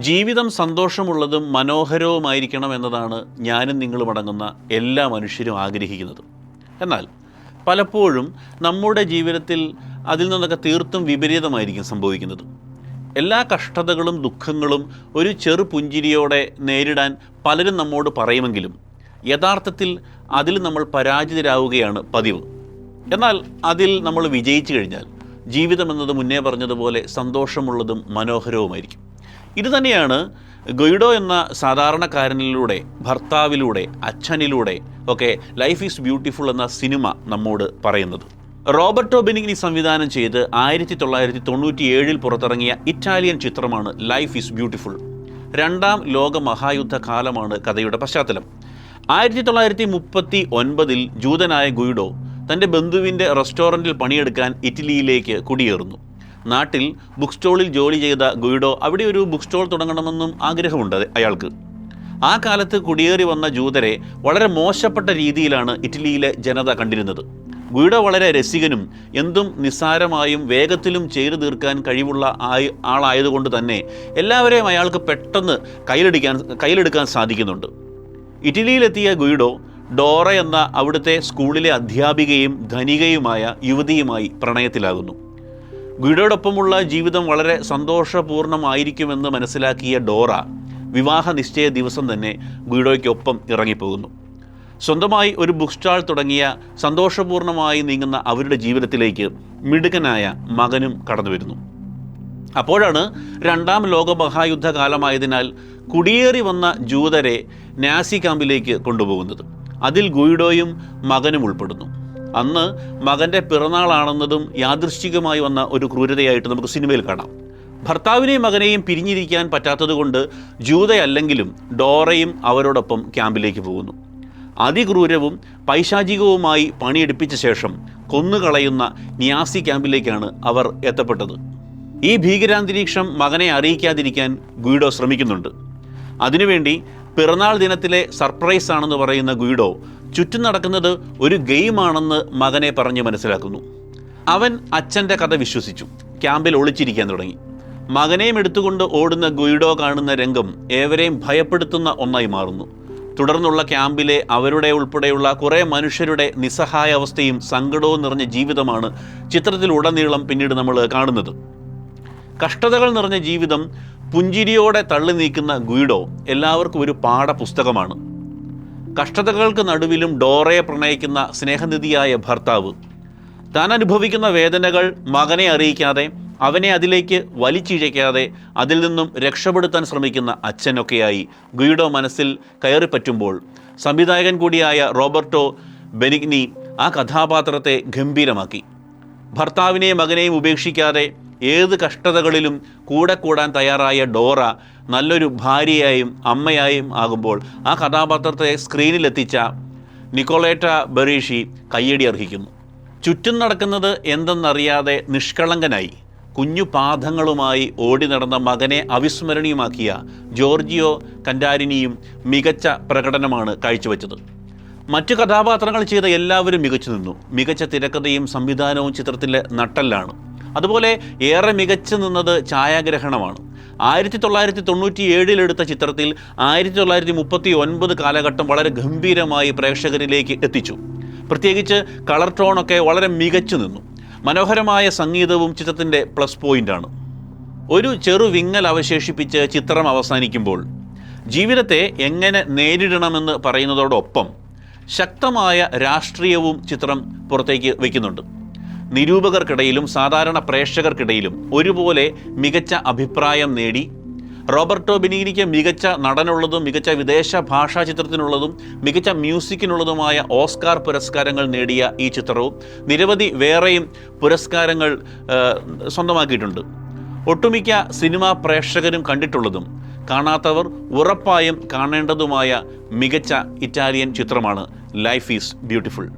ജീവിതം സന്തോഷമുള്ളതും മനോഹരവുമായിരിക്കണം എന്നതാണ് ഞാനും നിങ്ങളും അടങ്ങുന്ന എല്ലാ മനുഷ്യരും ആഗ്രഹിക്കുന്നത്. എന്നാൽ പലപ്പോഴും നമ്മുടെ ജീവിതത്തിൽ അതിൽ നിന്നൊക്കെ തീർത്തും വിപരീതമായിരിക്കും സംഭവിക്കുന്നത്. എല്ലാ കഷ്ടതകളും ദുഃഖങ്ങളും ഒരു ചെറു പുഞ്ചിരിയോടെ നേരിടാൻ പലരും നമ്മോട് പറയുമെങ്കിലും യഥാർത്ഥത്തിൽ അതിൽ നമ്മൾ പരാജിതരാവുകയാണ് പതിവ്. എന്നാൽ അതിൽ നമ്മൾ വിജയിച്ചു കഴിഞ്ഞാൽ ജീവിതം എന്നത് മുന്നേ പറഞ്ഞതുപോലെ സന്തോഷമുള്ളതും മനോഹരവുമായിരിക്കും. ഇത് തന്നെയാണ് ഗൊയ്ഡോ എന്ന സാധാരണക്കാരനിലൂടെ ഭർത്താവിലൂടെ അച്ഛനിലൂടെ ഒക്കെ ലൈഫ് ഈസ് ബ്യൂട്ടിഫുൾ എന്ന സിനിമ നമ്മോട് പറയുന്നത്. റോബർട്ടോ ബെനിഗ്നി സംവിധാനം ചെയ്ത് ആയിരത്തി തൊള്ളായിരത്തി തൊണ്ണൂറ്റി ഏഴിൽ പുറത്തിറങ്ങിയ ഇറ്റാലിയൻ ചിത്രമാണ് ലൈഫ് ഈസ് ബ്യൂട്ടിഫുൾ. രണ്ടാം ലോക മഹായുദ്ധ കാലമാണ് കഥയുടെ പശ്ചാത്തലം. ആയിരത്തി തൊള്ളായിരത്തി മുപ്പത്തി ഒൻപതിൽ ജൂതനായ ഗുയിഡോ തന്റെ ബന്ധുവിന്റെ റെസ്റ്റോറന്റിൽ പണിയെടുക്കാൻ ഇറ്റലിയിലേക്ക് കുടിയേറുന്നു. നാട്ടിൽ ബുക്ക് സ്റ്റോളിൽ ജോലി ചെയ്ത ഗുയിഡോ അവിടെ ഒരു ബുക്ക് സ്റ്റോൾ തുടങ്ങണമെന്നും ആഗ്രഹമുണ്ട് അയാൾക്ക്. ആ കാലത്ത് കുടിയേറി വന്ന ജൂതരെ വളരെ മോശപ്പെട്ട രീതിയിലാണ് ഇറ്റലിയിലെ ജനത കണ്ടിരുന്നത്. ഗുയിഡോ വളരെ രസികനും എന്തും നിസ്സാരമായും വേഗത്തിലും ചെയ്തു തീർക്കാൻ കഴിവുള്ള ആയി ആളായതുകൊണ്ട് തന്നെ എല്ലാവരെയും അയാൾക്ക് പെട്ടെന്ന് കയ്യിലെടുക്കാൻ കയ്യിലെടുക്കാൻ സാധിക്കുന്നുണ്ട്. ഇറ്റലിയിലെത്തിയ ഗുയിഡോ ഡോറ എന്ന അവിടുത്തെ സ്കൂളിലെ അധ്യാപികയും ധനികയുമായ യുവതിയുമായി പ്രണയത്തിലാകുന്നു. ഗുയിഡോടൊപ്പമുള്ള ജീവിതം വളരെ സന്തോഷപൂർണമായിരിക്കുമെന്ന് മനസ്സിലാക്കിയ ഡോറ വിവാഹ നിശ്ചയ ദിവസം തന്നെ ഗുഡോയ്ക്കൊപ്പം ഇറങ്ങിപ്പോകുന്നു. സ്വന്തമായി ഒരു ബുക്ക് സ്റ്റാൾ തുടങ്ങിയ സന്തോഷപൂർണമായി നീങ്ങുന്ന അവരുടെ ജീവിതത്തിലേക്ക് മിടുക്കനായ മകനും കടന്നു വരുന്നു അപ്പോഴാണ് രണ്ടാം ലോക മഹായുദ്ധ കാലമായതിനാൽ കുടിയേറി വന്ന ജൂതരെ നാസി ക്യാമ്പിലേക്ക് കൊണ്ടുപോകുന്നത്. അതിൽ ഗുയിഡോയും മകനും ഉൾപ്പെടുന്നു. അന്ന് മകന്റെ പിറന്നാളാണെന്നതും യാദൃശ്ചികമായി വന്ന ഒരു ക്രൂരതയായിട്ട് നമുക്ക് സിനിമയിൽ കാണാം. ഭർത്താവിനെയും മകനെയും പിരിഞ്ഞിരിക്കാൻ പറ്റാത്തതുകൊണ്ട് ജൂതയല്ലെങ്കിലും ഡോറയും അവരോടൊപ്പം ക്യാമ്പിലേക്ക് പോകുന്നു. അതിക്രൂരവും പൈശാചികവുമായി പണിയെടുപ്പിച്ച ശേഷം കൊന്നുകളയുന്ന നിയാസി ക്യാമ്പിലേക്കാണ് അവർ എത്തപ്പെട്ടത്. ഈ ഭീകരാന്തരീക്ഷം മകനെ അറിയിക്കാതിരിക്കാൻ ഗുയിഡോ ശ്രമിക്കുന്നുണ്ട്. അതിനുവേണ്ടി പിറന്നാൾ ദിനത്തിലെ സർപ്രൈസ് ആണെന്ന് പറയുന്ന ഗുയിഡോ ചുറ്റും നടക്കുന്നത് ഒരു ഗെയിമാണെന്ന് മകനെ പറഞ്ഞ് മനസ്സിലാക്കുന്നു. അവൻ അച്ഛന്റെ കഥ വിശ്വസിച്ചു. ക്യാമ്പിൽ ഒളിച്ചിരിക്കാൻ തുടങ്ങി. മകനെയും എടുത്തുകൊണ്ട് ഓടുന്ന ഗുയിഡോ കാണുന്ന രംഗം ഏവരെയും ഭയപ്പെടുത്തുന്ന ഒന്നായി മാറുന്നു. തുടർന്നുള്ള ക്യാമ്പിലെ അവരുടെ ഉൾപ്പെടെയുള്ള കുറേ മനുഷ്യരുടെ നിസ്സഹായ അവസ്ഥയും സങ്കടവും നിറഞ്ഞ ജീവിതമാണ് ചിത്രത്തിലുടനീളം പിന്നീട് നമ്മൾ കാണുന്നത്. കഷ്ടതകൾ നിറഞ്ഞ ജീവിതം പുഞ്ചിരിയോടെ തള്ളി നീക്കുന്ന ഗുയിഡോ എല്ലാവർക്കും ഒരു പാഠപുസ്തകമാണ്. കഷ്ടതകൾക്ക് നടുവിലും ഡോറയെ പ്രണയിക്കുന്ന സ്നേഹനിധിയായ ഭർത്താവ്. താൻ അനുഭവിക്കുന്ന വേദനകൾ മകനെ അറിയിക്കാതെ അവനെ അതിലേക്ക് വലിച്ചിഴയ്ക്കാതെ അതിൽ നിന്നും രക്ഷപ്പെടുത്താൻ ശ്രമിക്കുന്ന അച്ഛനൊക്കെയായി ഗുയിഡോ മനസ്സിൽ കയറിപ്പറ്റുമ്പോൾ സംവിധായകൻ കൂടിയായ റോബർട്ടോ ബെനിഗ്നി ആ കഥാപാത്രത്തെ ഗംഭീരമാക്കി. ഭർത്താവിനെയും മകനെയും ഉപേക്ഷിക്കാതെ ഏത് കഷ്ടതകളിലും കൂടെ കൂടാൻ തയ്യാറായ ഡോറ നല്ലൊരു ഭാര്യയായും അമ്മയായും ആകുമ്പോൾ ആ കഥാപാത്രത്തെ സ്ക്രീനിലെത്തിച്ച നിക്കോളേറ്റ ബെറീഷി കയ്യടി അർഹിക്കുന്നു. ചുറ്റും നടക്കുന്നത് എന്തെന്നറിയാതെ നിഷ്കളങ്കനായി കുഞ്ഞു പാദങ്ങളുമായി ഓടി നടന്ന മകനെ അവിസ്മരണീയമാക്കിയ ജോർജിയോ കൻഡാരിനിയും മികച്ച പ്രകടനമാണ് കാഴ്ചവെച്ചത്. മറ്റു കഥാപാത്രങ്ങൾ ചെയ്ത എല്ലാവരും മികച്ചു നിന്നു. മികച്ച തിരക്കഥയും സംവിധാനവും ചിത്രത്തിലെ നട്ടല്ലാണ്. അതുപോലെ ഏറെ മികച്ചു നിന്നത് ഛായാഗ്രഹണമാണ്. ആയിരത്തി തൊള്ളായിരത്തി തൊണ്ണൂറ്റി ഏഴിലെടുത്ത ചിത്രത്തിൽ ആയിരത്തി തൊള്ളായിരത്തി മുപ്പത്തി ഒൻപത് കാലഘട്ടം വളരെ ഗംഭീരമായി പ്രേക്ഷകരിലേക്ക് എത്തിച്ചു. പ്രത്യേകിച്ച് കളർ ടോണൊക്കെ വളരെ മികച്ചു നിന്നു. മനോഹരമായ സംഗീതവും ചിത്രത്തിന്റെ പ്ലസ് പോയിന്റാണ് ഒരു ചെറു വിങ്ങൽ അവശേഷിപ്പിച്ച് ചിത്രം അവസാനിക്കുമ്പോൾ ജീവിതത്തെ എങ്ങനെ നേരിടണമെന്ന് പറയുന്നതോടൊപ്പം ശക്തമായ രാഷ്ട്രീയവും ചിത്രം പുറത്തേക്ക് വയ്ക്കുന്നുണ്ട്. നിരൂപകർക്കിടയിലും സാധാരണ പ്രേക്ഷകർക്കിടയിലും ഒരുപോലെ മികച്ച അഭിപ്രായം നേടി. റോബർട്ടോ ബെനീനിക്ക് മികച്ച നടനുള്ളതും മികച്ച വിദേശ ഭാഷാ ചിത്രത്തിനുള്ളതും മികച്ച മ്യൂസിക്കിനുള്ളതുമായ ഓസ്കാർ പുരസ്കാരങ്ങൾ നേടിയ ഈ ചിത്രവും നിരവധി വേറെയും പുരസ്കാരങ്ങൾ സ്വന്തമാക്കിയിട്ടുണ്ട്. ഒട്ടുമിക്ക സിനിമാ പ്രേക്ഷകരും കണ്ടിട്ടുള്ളതും കാണാത്തവർ ഉറപ്പായും കാണേണ്ടതുമായ മികച്ച ഇറ്റാലിയൻ ചിത്രമാണ് ലൈഫ് ഈസ് ബ്യൂട്ടിഫുൾ.